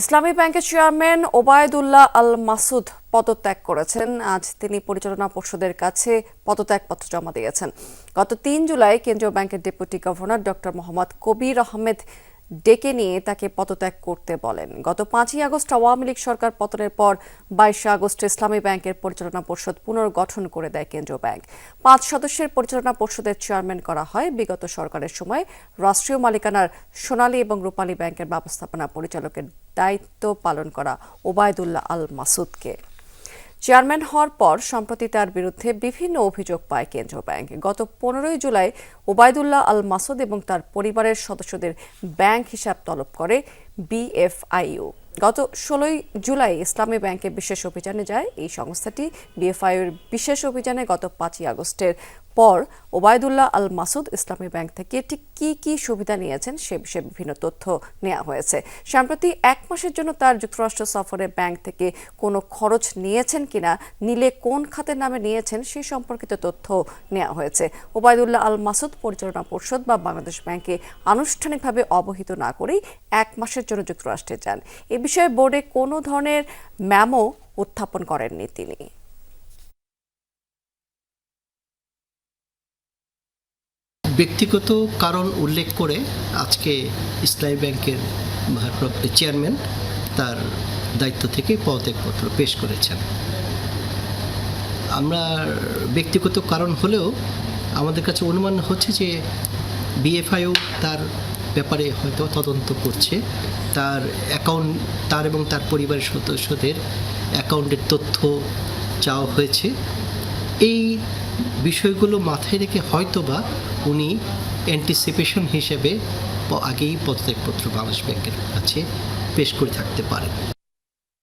ইসলামী ব্যাংকের চেয়ারম্যান ওবায়দুল্লাহ আল মাসুদ পদত্যাগ করেছেন। আজ তিনি পরিচালনা পর্ষদের কাছে পদত্যাগপত্র জমা দিয়েছেন। গত তিন জুলাই কেন্দ্রীয় ব্যাংকের deputy governor doctor Mohammad Kabir Ahmed ডেকে নিয়ে তাকে পদত্যাগ করতে বলেন। গত পাঁচই আগস্ট আওয়ামী লীগ সরকার পতনের পর বাইশে আগস্ট ইসলামী ব্যাংকের পরিচালনা পর্ষদ পুনর্গঠন করে দেয় কেন্দ্রীয় ব্যাংক। পাঁচ সদস্যের পরিচালনা পর্ষদের চেয়ারম্যান করা হয়। বিগত সরকারের সময় রাষ্ট্রীয় মালিকানার সোনালী এবং রূপালী ব্যাংকের ব্যবস্থাপনা পরিচালকের দায়িত্ব পালন করা ওবায়দুল্লাহ আল মাসুদকে। চেয়ারম্যান হওয়ার পর সম্প্রতি তার বিরুদ্ধে বিভিন্ন অভিযোগ পায় কেন্দ্রীয় ব্যাংক। গত পনেরোই জুলাই ওবায়দুল্লাহ আল মাসুদ এবং তার পরিবারের সদস্যদের ব্যাংক হিসাব তলব করে বিএফআইইউ গত ষোলোই জুলাই ইসলামী ব্যাংকে বিশেষ অভিযানে যায় এই সংস্থাটি। বিএফআইউর বিশেষ অভিযানে গত পাঁচই আগস্টের পর ওবায়দুল্লাহ আল মাসুদ ইসলামী ব্যাংক থেকে ঠিক কি কি সুবিধা নিয়েছেন সে বিষয়ে বিভিন্ন তথ্য নেওয়া হয়েছে। সম্প্রতি এক মাসের জন্য তার যুক্তরাষ্ট্র সফরে ব্যাংক থেকে কোনো খরচ নিয়েছেন কিনা, নিলে কোন খাতের নামে নিয়েছেন সে সম্পর্কিত তথ্য নেওয়া হয়েছে। ওবায়দুল্লাহ আল মাসুদ পরিচালনা পর্ষদ বা বাংলাদেশ ব্যাংকে আনুষ্ঠানিকভাবে অবহিত না করেই এক মাসের জন্য যুক্তরাষ্ট্রে যান। এ বিষয়ে বোর্ডে কোনো ধরনের ম্যামও উত্থাপন করেননি তিনি। ব্যক্তিগত কারণ উল্লেখ করে আজকে ইসলামী ব্যাংকের ভারপ্রাপ্ত চেয়ারম্যান তার দায়িত্ব থেকে পদত্যাগপত্র পেশ করেছেন। আমরা ব্যক্তিগত কারণ হলেও আমাদের কাছে অনুমান হচ্ছে যে বিএফআইও তার ব্যাপারে হয়তো তদন্ত করছে। তার অ্যাকাউন্ট তার এবং তার পরিবারের সদস্যদের অ্যাকাউন্টের তথ্য চাওয়া হয়েছে। এই বিষয়গুলো মাথায় রেখে হয়তোবা উনি অ্যান্টিসিপেশন হিসেবে আগেই পদত্যাগপত্র বাংলাদেশ ব্যাংকের কাছে পেশ করে থাকতে পারেন।